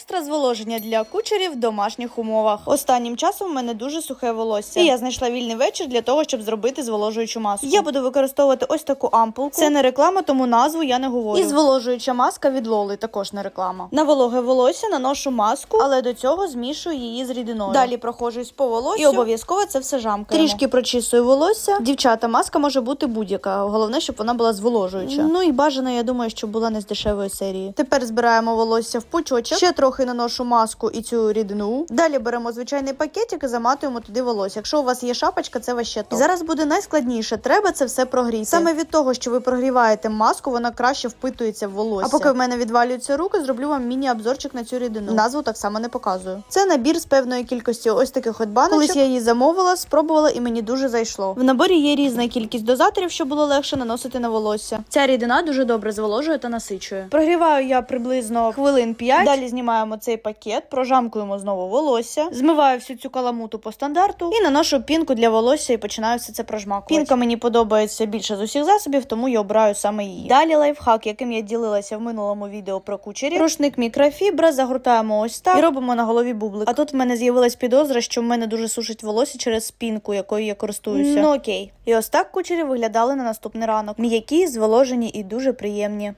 Екстра зволоження для кучерів в домашніх умовах. Останнім часом у мене дуже сухе волосся. І я знайшла вільний вечір для того, щоб зробити зволожуючу маску. Я буду використовувати ось таку ампулку. Це не реклама, тому назву я не говорю. І зволожуюча маска від Лоли також не реклама. На вологе волосся наношу маску, але до цього змішую її з рідиною. Далі проходжусь по волосю і обов'язково це все жамкаємо. Трішки прочісую волосся. Дівчата, маска може бути будь-яка. Головне, щоб вона була зволожуюча. Ну і бажано, я думаю, щоб була не з дешевої серії. Тепер збираємо волосся в пучочок. Ще трохи наношу маску і цю рідину. Далі беремо звичайний пакетик і заматуємо туди волосся. Якщо у вас є шапочка, це ваще топ. Зараз буде найскладніше. Треба це все прогріти. Саме від того, що ви прогріваєте маску, вона краще впитується в волосся. А поки в мене відвалюються руки, зроблю вам міні-обзорчик на цю рідину. Назву так само не показую. Це набір з певної кількості ось таких от баночок. Колись я її замовила, спробувала і мені дуже зайшло. В наборі є різна кількість дозаторів, щоб було легше наносити на волосся. Ця рідина дуже добре зволожує та насичує. Прогріваю я приблизно хвилин 5. Далі знімаємо цей пакет, прожамкуємо знову волосся, змиваю всю цю каламуту по стандарту і наношу пінку для волосся і починаю все це прожмакувати. Пінка мені подобається більше з усіх засобів, тому я обираю саме її. Далі лайфхак, яким я ділилася в минулому відео про кучері. Рушник мікрофібра, загортаємо ось так і робимо на голові бублик. А тут в мене з'явилась підозра, що в мене дуже сушить волосся через пінку, якою я користуюся. Ну окей. І ось так кучері виглядали на наступний ранок. М'які, зволожені і дуже приємні.